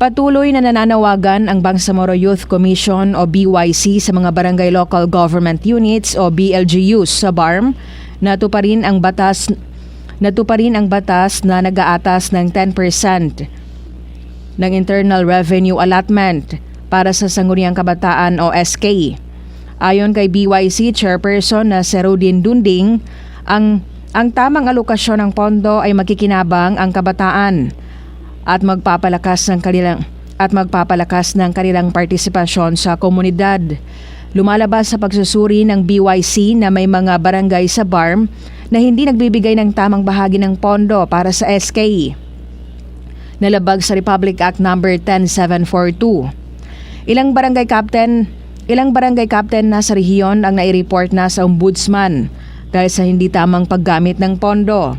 Patuloy na nananawagan ang Bangsamoro Youth Commission o BYC sa mga barangay local government units o BLGUs sa BARM na tuparin ang batas natuparin ang batas na nag-aatas ng 10% ng Internal Revenue Allotment para sa Sangguniang Kabataan o SK. Ayon kay BYC Chairperson na Serudin Dunding, ang ang tamang alokasyon ng pondo ay makikinabang ang kabataan at magpapalakas ng kanilang at magpapalakas ng kanilang partisipasyon sa komunidad. Lumalabas sa pagsusuri ng BYC na may mga barangay sa BARM na hindi nagbibigay ng tamang bahagi ng pondo para sa SK. Nalabag sa Republic Act No. 10742. Ilang barangay captain, ilang barangay captain na sa rehiyon ang nai-report na sa ombudsman dahil sa hindi tamang paggamit ng pondo.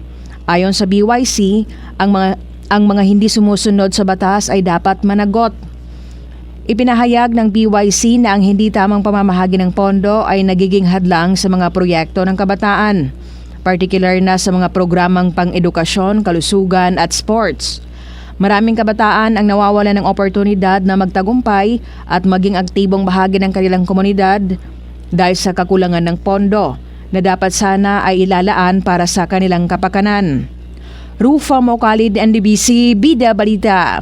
Ayon sa BYC, ang mga ang mga hindi sumusunod sa batas ay dapat managot. Ipinahayag ng BYC na ang hindi tamang pamamahagi ng pondo ay nagiging hadlang sa mga proyekto ng kabataan, particular na sa mga programang pang-edukasyon, kalusugan at sports. Maraming kabataan ang nawawala ng oportunidad na magtagumpay at maging aktibong bahagi ng kanilang komunidad dahil sa kakulangan ng pondo na dapat sana ay ilalaan para sa kanilang kapakanan. Rufa Mokalid, NDBC, Bida Balita.